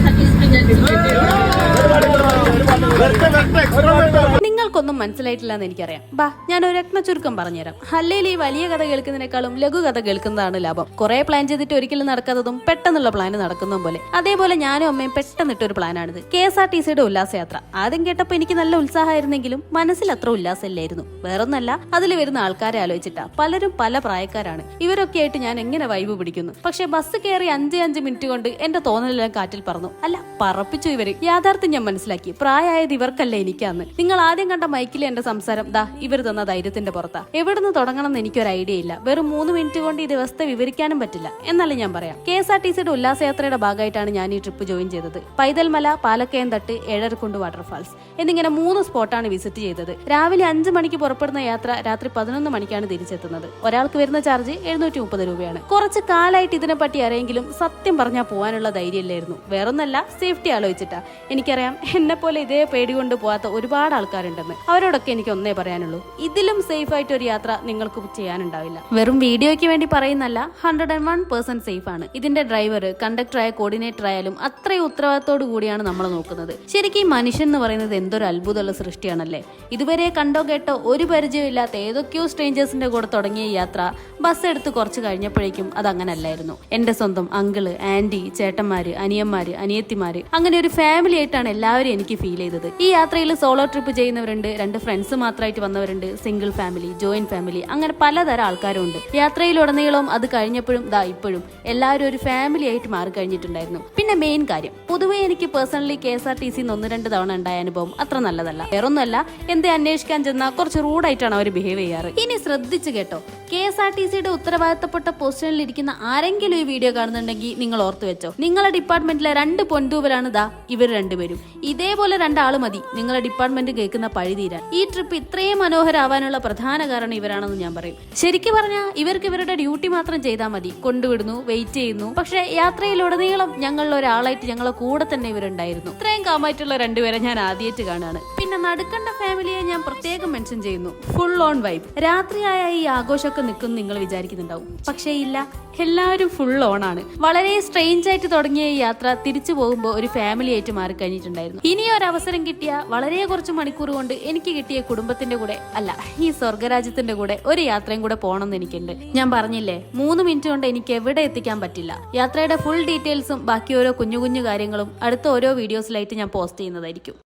Certificate ഞാൻ കിട്ടിയിട്ടുണ്ട് നിങ്ങൾക്കൊന്നും മനസ്സിലായിട്ടില്ല എന്ന് എനിക്കറിയാം. ബാ ഞാൻ ഒരു രത്ന ചുരുക്കം പറഞ്ഞുതരാം. അല്ലെങ്കിൽ ഈ വലിയ കഥ കേൾക്കുന്നതിനേക്കാളും ലഘു കഥ കേൾക്കുന്നതാണ് ലാഭം. കുറെ പ്ലാൻ ചെയ്തിട്ട് ഒരിക്കലും നടക്കാത്തതും പെട്ടെന്നുള്ള പ്ലാൻ നടക്കുന്നതും പോലെ. അതേപോലെ ഞാനും അമ്മയും പെട്ടെന്നിട്ട് ഒരു പ്ലാനാണിത് കെ എസ് ആർ ടി സിയുടെ ഉല്ലാസയാത്ര. ആദ്യം കേട്ടപ്പോൾ എനിക്ക് നല്ല ഉത്സാഹമായിരുന്നെങ്കിലും മനസ്സിൽ അത്ര ഉല്ലാസമില്ലായിരുന്നു. വേറൊന്നല്ല അതിൽ വരുന്ന ആൾക്കാരെ ആലോചിച്ചിട്ടാ. പലരും പല പ്രായക്കാരാണ്. ഇവരൊക്കെ ആയിട്ട് ഞാൻ എങ്ങനെ വൈബ് പിടിക്കുന്നു? പക്ഷെ ബസ് കയറി അഞ്ച് അഞ്ച് മിനിറ്റ് കൊണ്ട് എന്റെ തോന്നലെല്ലാം കാറ്റിൽ പറന്നു. അല്ല പറപ്പിച്ചു ഇവർ. യാഥാർത്ഥ്യം ഞാൻ മനസ്സിലാക്കി. പ്രായമായത് ഇവർക്കല്ല എനിക്കാന്ന്. നിങ്ങൾ ആദ്യം കണ്ട മൈക്കിലെ എന്റെ സംസാരം ദാ ഇവർ തന്ന ധൈര്യത്തിന്റെ പുറത്താ. എവിടുന്ന് തുടങ്ങണം എന്ന് എനിക്കൊരു ഐഡിയ ഇല്ല. വെറും മൂന്ന് മിനിറ്റ് കൊണ്ട് ഈ ദിവസത്തെ വിവരിക്കാനും പറ്റില്ല. എന്നാലും ഞാൻ പറയാം. കെ എസ് ആർ ടി സിയുടെ ഉല്ലാസയാത്രയുടെ ഭാഗമായിട്ടാണ് ഞാൻ ഈ ട്രിപ്പ് ജോയിൻ ചെയ്തത്. പൈതൽമല പാലക്കയം തട്ട് ഏഴരക്കുണ്ട് വാട്ടർഫാൾസ് എന്നിങ്ങനെ മൂന്ന് സ്പോട്ടാണ് വിസിറ്റ് ചെയ്തത്. രാവിലെ അഞ്ച് മണിക്ക് പുറപ്പെടുന്ന യാത്ര രാത്രി പതിനൊന്ന് മണിക്കാണ് തിരിച്ചെത്തുന്നത്. ഒരാൾക്ക് വരുന്ന ചാർജ് എഴുന്നൂറ്റി മുപ്പത് രൂപയാണ്. കുറച്ച് കാലായിട്ട് ഇതിനെപ്പറ്റി അറിയെങ്കിലും സത്യം പറഞ്ഞാൽ പോകാനുള്ള ധൈര്യമില്ലായിരുന്നു. വേറൊന്നല്ല സേഫ്റ്റി ആലോചിച്ചിട്ടാ. എനിക്കറിയാം എന്നെ പോലെ ഇതേ പേടി കൊണ്ട് പോകാത്ത ഒരുപാട് ആൾക്കാരുണ്ടെന്ന് അവരോടൊക്കെ എനിക്ക് ഒന്നേ പറയാനുള്ളൂ. ഇതിലും സേഫ് ആയിട്ട് ഒരു യാത്ര നിങ്ങൾക്ക് ചെയ്യാനുണ്ടാവില്ല. വെറും വീഡിയോയ്ക്ക് വേണ്ടി പറയുന്നല്ല hundred and one percent safe ആണ്. ഇതിന്റെ ഡ്രൈവർ കണ്ടക്ടറായ കോർഡിനേറ്റർ ആയാലും അത്രയും ഉത്തരവാദിത്തോടു കൂടിയാണ് നമ്മൾ നോക്കുന്നത്. ശരിക്കും മനുഷ്യൻ എന്ന് പറയുന്നത് എന്തൊരു അത്ഭുതമുള്ള സൃഷ്ടിയാണല്ലേ? ഇതുവരെ കണ്ടോ കേട്ടോ ഒരു പരിചയമില്ലാത്ത ഏതൊക്കെയോ സ്ട്രേഞ്ചേഴ്സിന്റെ കൂടെ തുടങ്ങിയ യാത്ര ബസ് എടുത്ത് കുറച്ച് കഴിഞ്ഞപ്പോഴേക്കും അത് അങ്ങനല്ലായിരുന്നു എന്റെ സ്വന്തം അങ്കിൾ ആന്റി ചേട്ടന്മാര് അനിയന്മാര് അനിയത്തിമാര് അങ്ങനെ ഒരു ഫാമിലി ആയിട്ടാണ് എല്ലാവരും എനിക്ക് ഫീൽ ചെയ്തത്. ഈ യാത്രയിൽ സോളോ ട്രിപ്പ് ചെയ്യുന്നവരുണ്ട് രണ്ട് ഫ്രണ്ട്സ് മാത്രമായിട്ട് വന്നവരുണ്ട് സിംഗിൾ ഫാമിലി ജോയിന്റ് ഫാമിലി അങ്ങനെ പലതരം ആൾക്കാരും ഉണ്ട് യാത്രയിലുടനീളം അത് കഴിഞ്ഞപ്പോഴും ദാ ഇപ്പോഴും എല്ലാവരും ഒരു ഫാമിലി ആയിട്ട് മാറി കഴിഞ്ഞിട്ടുണ്ടായിരുന്നു. പിന്നെ മെയിൻ കാര്യം പൊതുവെ എനിക്ക് personally K S R T C ഒന്ന് രണ്ട് തവണ ഉണ്ടായ അനുഭവം അത്ര നല്ലതല്ല. വേറൊന്നുമല്ല എന്തേ അന്വേഷിക്കാൻ ചെന്നാൽ കുറച്ച് റൂഡായിട്ടാണ് അവർ ബിഹേവ് ചെയ്യാറ്. ഇനി ശ്രദ്ധിച്ചു കേട്ടോ കെ എസ് ആർ ടി സിയുടെ ഉത്തരവാദിത്തപ്പെട്ട പൊസിഷനിൽ ഇരിക്കുന്ന ആരെങ്കിലും ഈ വീഡിയോ കാണുന്നുണ്ടെങ്കിൽ നിങ്ങൾ ഓർത്തു വെച്ചോ. നിങ്ങളുടെ ഡിപ്പാർട്ട്മെന്റിലെ രണ്ട് പൊൻതൂവലാണ് ദാ ഇവർ രണ്ടുപേരും. ഇതേപോലെ രണ്ടാൾ മതി. നിങ്ങളുടെ ഡിപ്പാർട്ട്മെന്റ് കേൾക്കുന്ന പഴി തീരാൻ ഈ ട്രിപ്പ് ഇത്രയും മനോഹരാവാനുള്ള പ്രധാന കാരണം ഇവരാണെന്ന് ഞാൻ പറയും. ശരിക്കും പറഞ്ഞാൽ ഇവർക്ക് ഇവരുടെ ഡ്യൂട്ടി മാത്രം ചെയ്താൽ മതി. കൊണ്ടുവിടുന്നു വെയിറ്റ് ചെയ്യുന്നു. പക്ഷേ യാത്രയിലുടനീളം ഞങ്ങളിൽ ഒരാളായിട്ട് ഞങ്ങളെ കൂടെ തന്നെ ഇവരുണ്ടായിരുന്നു. ഇത്രയും കാമായിട്ടുള്ള രണ്ടുപേരെ ഞാൻ ആദ്യമായിട്ട് കാണാണ്. പിന്നെ നടുക്കണ്ട ഫാമിലിയെ ഞാൻ പ്രത്യേകം മെൻഷൻ ചെയ്യുന്നു. ഫുൾ ഓൺ വൈബ് രാത്രിയായ ഈ ആഘോഷമൊക്കെ നിൽക്കുന്നു നിങ്ങൾ വിചാരിക്കുന്നുണ്ടാവും. പക്ഷേ ഇല്ല എല്ലാവരും ഫുൾ ഓൺ ആണ്. വളരെ സ്ട്രെയിഞ്ച് ആയിട്ട് തുടങ്ങിയ ഈ യാത്ര തിരിച്ചു പോകുമ്പോൾ ഒരു ഫാമിലി ആയിട്ട് മാറി കഴിഞ്ഞിട്ടുണ്ടായിരുന്നു ഇനി ഒരു അവസരം കിട്ടിയ വളരെ കുറച്ച് മണിക്കൂർ കൊണ്ട് എനിക്ക് കിട്ടിയ കുടുംബത്തിന്റെ കൂടെ അല്ല ഈ സ്വർഗരാജ്യത്തിന്റെ കൂടെ ഒരു യാത്രയും കൂടെ പോകണമെന്ന് എനിക്കുണ്ട്. ഞാൻ പറഞ്ഞില്ലേ മൂന്ന് മിനിറ്റ് കൊണ്ട് എനിക്ക് എവിടെ എത്തിക്കാൻ പറ്റില്ല. യാത്രയുടെ ഫുൾ ഡീറ്റെയിൽസും ബാക്കി ഓരോ കുഞ്ഞു കുഞ്ഞു കാര്യങ്ങളും അടുത്ത ഓരോ വീഡിയോസിലായിട്ട് ഞാൻ പോസ്റ്റ് ചെയ്യുന്നതായിരിക്കും.